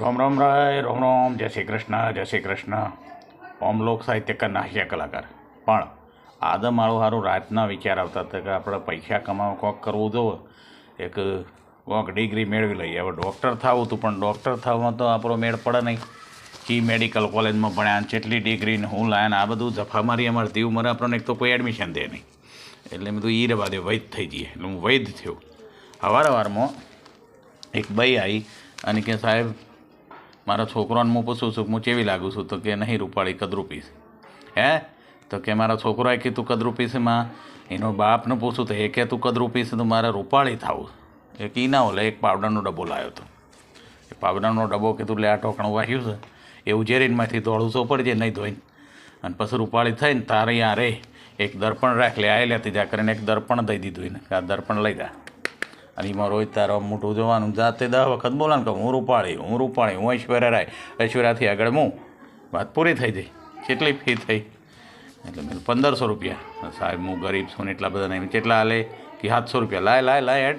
રોમ રોમ રાય, રોમ રોમ, જય શ્રી કૃષ્ણ, જય શ્રી કૃષ્ણ. ઓમ લોક સાહિત્યકાર નાહ્ય કલાકાર. પણ આદમ મારું સારું રાતના વિચાર આવતા હતા કે આપણે પૈસા કમાવા કોક કરવું જોવે એક કોક ડિગ્રી મેળવી લઈએ. હવે ડૉક્ટર થવું હતું પણ ડૉક્ટર થવામાં તો આપણો મેળ પડે નહીં. ચી મેડિકલ કોલેજમાં ભણ્યા જેટલી ડિગ્રી ને હું લાયા આ બધું જફા મારી અમારે દીવ મરે આપણને એક તો કોઈ એડમિશન દે નહીં. એટલે મેં તો ઈ રવા દે વૈદ થઈ જઈએ. એટલે હું વૈદ થયો. સવાર સવારમાં એક ભાઈ આવી અને કે સાહેબ મારા છોકરાને હું પૂછું છું કે હું કેવી લાગું છું તો કે નહીં રૂપાળી કદરૂપી છે. હે? તો કે મારા છોકરાએ કીધું કદરૂપી છે માં. એનો બાપને પૂછું તો એ કે તું કદરૂપી છે તો મારે રૂપાળી થવું એ ઈ ના ઓલે એક પાવડરનો ડબ્બો લાવ્યો હતો એ પાવડરનો ડબ્બો કીધું, લે, આ ટોકણું વાહ્યું છે. એ ઉજેરીનમાંથી તો પડજે નહીં ધોઈને. અને પછી રૂપાળી થઈને તારે યા રે એક દર્પણ રાખ, લે, આ લેતી જા કરીને એક દર્પણ દઈ દીધું એને. આ દર્પણ લઈ જા. અને એમાં રોજ તારો મોટું જોવાનું. જાતે દસ વખત બોલાને કે હું રૂપાળી હું રૂપાળી, હું ઐશ્વર્યા રાય. ઐશ્વર્યાથી આગળ હું. વાત પૂરી થઈ ગઈ. કેટલી ફી થઈ? એટલે મેં પંદરસો રૂપિયા. સાહેબ, હું ગરીબ છું ને એટલા બધા નહીં કેટલા હાલે કે સાતસો રૂપિયા. લાય લાય લાય, હેડ.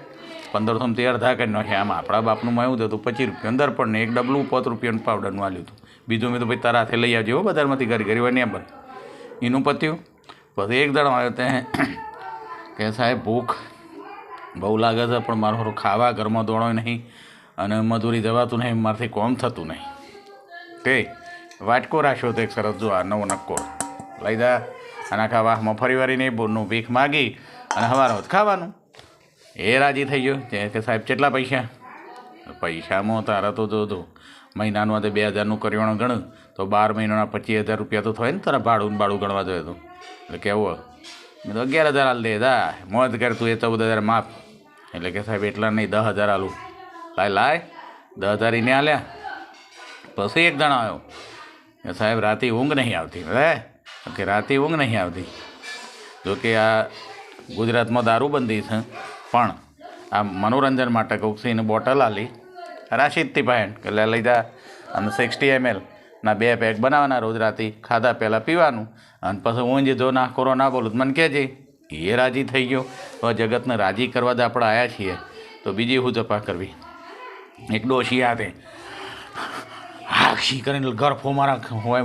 પંદરસો તે અડધા કરી નાખ્યા આમ આપણા બાપનું માં એવું હતું, પચીસ રૂપિયા અંદર પણ એક ડબલું પાંચ રૂપિયાનું પાવડરનું આલ્યું હતું. બીજું મેં તો ભાઈ, તારા હાથે લઈ આવજો હો બજારમાંથી ઘરે ઘરે હોય ને એમ એનું પત્યું. પછી એક દાડો આવ્યો તે કે સાહેબ, ભૂખ બહુ લાગે છે, પણ મારું સારું ખાવા ઘરમાં દોડાય નહીં અને મજૂરી જવાતું નહીં, મારાથી કોમ થતું નહીં. તે વાટકો રાખ્યો તો એક સરસ જો આ નવો નક્કો. લઈ જા અને આખા વાહમાં ફરી નહીં, બોરનું ભીખ માગી અને હવારો ખાવાનું. એ રાજી થઈ ગયો. કે સાહેબ, કેટલા પૈસા? પૈસામાં તારા તો જો જો, મહિનાનું આજે બે હજારનું કરિયાણું ગણું, તો બાર મહિનાના પચીસ હજાર રૂપિયા તો થાય ને તારા ભાડું ભાડું ગણવા જોઈએ તો. એટલે કેવું મેં તો અગિયાર હજાર હાલ દે દા. મોજ કર તું એ ચૌદ હજાર માપ એટલે કે સાહેબ, એટલા નહીં, દસ હજાર હાલું લાય લાય. દસ હજાર એને હાલ્યા પછી એક જણા આવ્યો. કે સાહેબ, રાતે ઊંઘ નહીં આવતી. હે? કે રાતે ઊંઘ નહીં આવતી. જોકે આ ગુજરાતમાં દારૂબંધી છે. પણ આ મનોરંજન માટે એને બોટલ આલી. રાશિદથી ભાઈ કે લે, લઈ જા. અને સિક્સટી એમએલ ના, બે પેક બનાવવાના રોજ રાતે ખાધા પહેલાં પીવાનું. અને પછી હું જે ના કરો ના બોલું મને કહેજે એ રાજી થઈ ગયો. હવે જગતને રાજી કરવા જ આપણે આવ્યા છીએ. તો બીજી હું જપા કરવી? એક ડોશી હાથે હાક્ષી કરીને ગરફો મારા હોય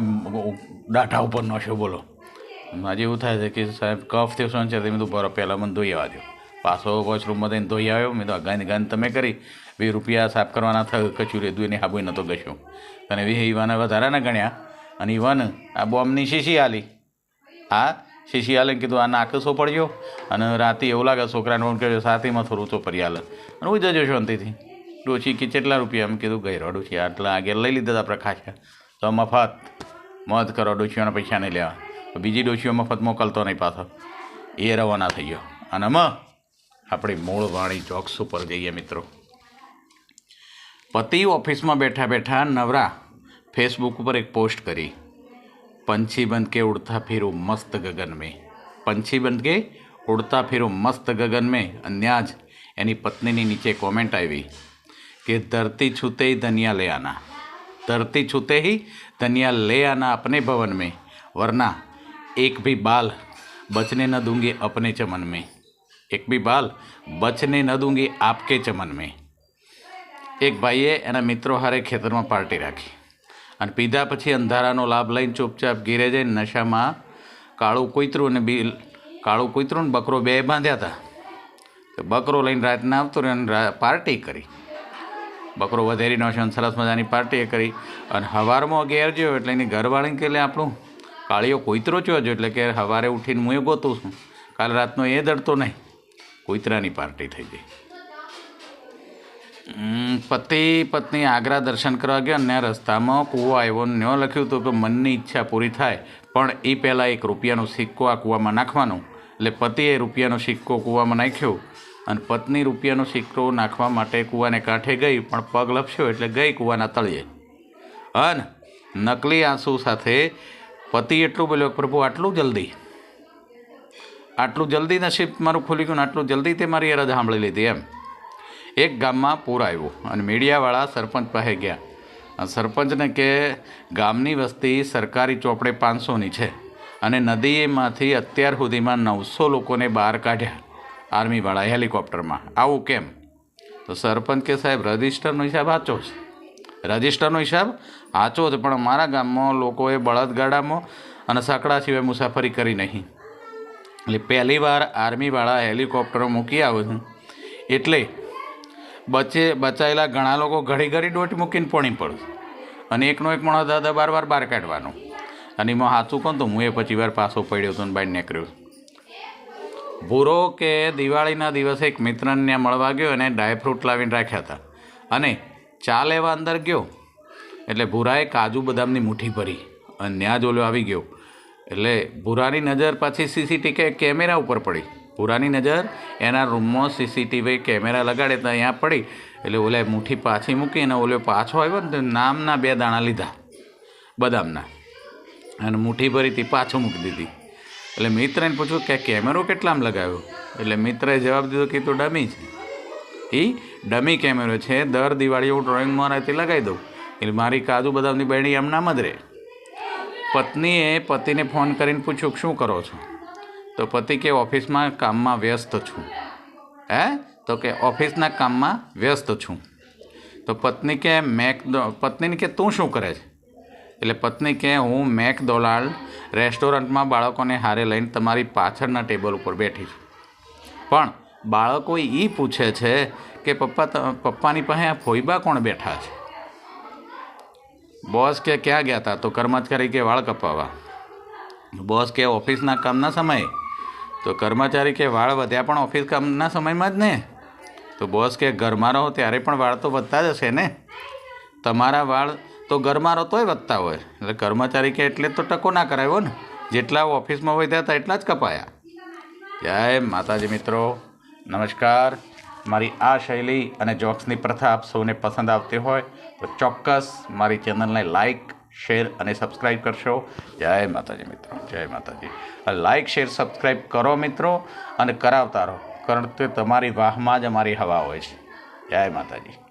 ડાઢા ઉપર નશો બોલો. આજે એવું થાય છે કે સાહેબ, કફ થયો શું છે મેં તો બરો પહેલાં મને ધોઈ આવવા દો પાછો વોશરૂમમાં થઈને ધોઈ આવ્યો, મેં તો ગાંધી ગાંધી તમે કરી. વીસ રૂપિયા સાફ કરવાના થ કચ્યું રેધું એને હાબુય નહોતો ગસ્યો અને વી ઈવાને વધારાના ગણ્યા અને ઈવાન આ બોમ્બની શીશી આલી. આ શીશી આલે કીધું, આ નાકસો પડ્યો અને રાતે એવું લાગે, છોકરાને ફોન કર્યો સાથીમાં થોડું ચોપરી આલે. અને હું જજો શાંતિથી. ડોશી કે કેટલા રૂપિયા? એમ કીધું ગઈ છે આટલા આગળ લઈ લીધા આપણે પ્રકાશ. તો મફત. મત કરો, ડોશીઓના પૈસા નહીં લેવા. બીજી ડોશીઓ મફત મોકલતો નહીં પાછો. એ રવાના થઈ ગયો. અને મ, આપણી મૂળ વાણી ચોક્સ ઉપર જઈએ મિત્રો. પતિ ઓફિસમાં બેઠા બેઠા નવરા ફેસબુક ઉપર એક પોસ્ટ કરી पंछी बन के उड़ता फिरूं मस्त गगन में पंछी बन के ઉડતા ફેરો મસ્ત ગગન મેં અન્યાજ એની પત્નીની નીચે કોમેન્ટ આવી કે ધરતી છૂતે ही धनिया ले आना धरती छूते ही धनिया ले आना अपने भवन में वरना एक भी बाल बचने न दूंगी अपने चमन में एक भी बाल बचने न दूंगी आपके चमन में એક ભાઈએ એના મિત્રો હારે ખેતરમાં પાર્ટી રાખી. અને પીધા પછી અંધારાનો લાભ લઈને ચૂપચાપ ઘેરે જઈને નશામાં કાળું કૂતરું અને બી કાળું કૂતરું ને બકરો બે બાંધ્યા હતા. તો બકરો લઈને રાતના આવતો રહ્યો અને પાર્ટી કરી. બકરો વધેરી નો છે અને સરસ મજાની પાર્ટી કરી. અને હવારમાં ઘેર ગયો એટલે એની ઘરવાળીને કે આપણું કાળીઓ કૂતરો ચો જો, એટલે કે સવારે ઉઠીને હું એ ગોતું છું કાલ રાતનો એ દડતો નહીં. કૂતરાની પાર્ટી થઈ ગઈ. પતિ પત્ની આગ્રા દર્શન કરવા ગયા અને રસ્તામાં કૂવો આવ્યો ન લખ્યું હતું કે મનની ઈચ્છા પૂરી થાય, પણ એ પહેલાં એક રૂપિયાનો સિક્કો આ કૂવામાં નાખવાનો. એટલે પતિએ રૂપિયાનો સિક્કો કૂવામાં નાખ્યો અને પત્ની રૂપિયાનો સિક્કો નાખવા માટે કૂવાને કાંઠે ગઈ, પણ પગ લપસ્યો એટલે ગઈ કૂવાના તળિયે. અન નકલી આંસુ સાથે પતિ એટલું બોલ્યો પ્રભુ, આટલું જલ્દી? આટલું જલ્દી નસીબ મારું ખુલી ગયું આટલું જલ્દી તે મારી અરજ સાંભળી લીધી એમ. એક ગામમાં પૂર આવ્યું અને મીડિયાવાળા સરપંચ પાસે ગયા. સરપંચને કે, ગામની વસ્તી સરકારી ચોપડે પાંચસોની છે અને નદીમાંથી અત્યાર સુધીમાં નવસો લોકોને બહાર કાઢ્યા આર્મીવાળા હેલિકોપ્ટરમાં. આવું કેમ? તો સરપંચ કે, સાહેબ, રજિસ્ટરનો હિસાબ સાચો છે. રજિસ્ટરનો હિસાબ સાચો છે, પણ અમારા ગામમાં લોકોએ બળદગાડામાં અને સાંકડા સિવાય મુસાફરી કરી નહીં. એટલે પહેલી વાર આર્મીવાળા હેલિકોપ્ટરો મૂકી આવે છું. એટલે બચે, બચાયેલા ઘણા લોકો ઘડી ઘડી દોટ મૂકીને પડી પડે અને એકનો એક માણસ દાદા બાર વાર બહાર કાઢવાનો. અને એમાં સાચું કોણ તો? હું એ પછી વાર પાછો પડ્યો હતો ને બહાર નીકળ્યો ભૂરો કે દિવાળીના દિવસે એક મિત્રને ત્યાં મળવા ગયો અને ડ્રાયફ્રૂટ લાવીને રાખ્યા હતા. અને ચા લેવા અંદર ગયો. એટલે ભૂરાએ કાજુ બદામની મુઠ્ઠી ભરી અને ત્યાં જ ઓલો આવી ગયો. એટલે ભૂરાની નજર પાછી સીસીટીવી કેમેરા ઉપર પડી. ભૂરાની નજર. એના રૂમમાં સીસીટીવી કેમેરા લગાડે તો અહીંયા પડી. એટલે ઓલે મુઠ્ઠી પાછી મૂકી અને ઓલો પાછો આવ્યો ને તો નામના બે દાણા લીધા. બદામના. અને મુઠ્ઠી ભરીથી પાછું મૂકી દીધી. એટલે મિત્રને પૂછ્યું કે કેમેરો કેટલામાં લગાવ્યો? એટલે મિત્રએ જવાબ દીધો કે તો ડમી છે. એ ડમી કેમેરો છે, દર દિવાળીએ હું ડ્રોઈંગ મારાથી લગાવી દઉં. એટલે મારી કાજુ બદામની બહેણી એમ નામ જ રહે. પત્નીએ પતિને ફોન કરીને પૂછ્યું શું કરો છો? તો પતિ કે ઓફિસમાં કામમાં વ્યસ્ત છું. હે? તો કે ઓફિસના કામમાં વ્યસ્ત છું. તો પત્ની કે મેક પત્નીને કે તું શું કરે છે? એટલે પત્ની કે હું મેક દોલાલ રેસ્ટોરન્ટમાં બાળકોને હારે લઈને તમારી પાછળના ટેબલ ઉપર બેઠી છું. પણ બાળકો એ પૂછે છે કે પપ્પા પપ્પાની પાસે આ ફોઈબા કોણ બેઠા છે? બોસ કે, ક્યાં ગયા હતા તો કર્મચારી કે વાળ કપાવવા. બોસ કે, ઓફિસના કામના સમયે. તો કર્મચારી કે વાળ વધ્યા પણ ઓફિસ કામના સમયમાં જ ને? તો બોસ કે ઘરમાં રહો ત્યારે પણ વાળ તો વધતા જ હશે ને? તમારા વાળ તો ઘરમાં રહો તોય વધતા હોય. એટલે કર્મચારી કે એટલે તો ટકો ના કરાવ્યો ને. જેટલા ઓફિસમાં વધ્યા હતા એટલા જ કપાયા. જય માતાજી મિત્રો. નમસ્કાર. મારી આ શૈલી અને જોક્સની પ્રથા આપ સૌને પસંદ આવતી હોય તો ચોક્કસ મારી ચેનલને લાઇક શેર અને સબસ્ક્રાઈબ કરશો. જય માતાજી મિત્રો, જય માતાજી. લાઇક શેર સબસ્ક્રાઈબ કરો મિત્રો અને કરાવતા રહો, કારણ કે તમારી વાહમાં જ અમારી હવા હોય છે. જય માતાજી.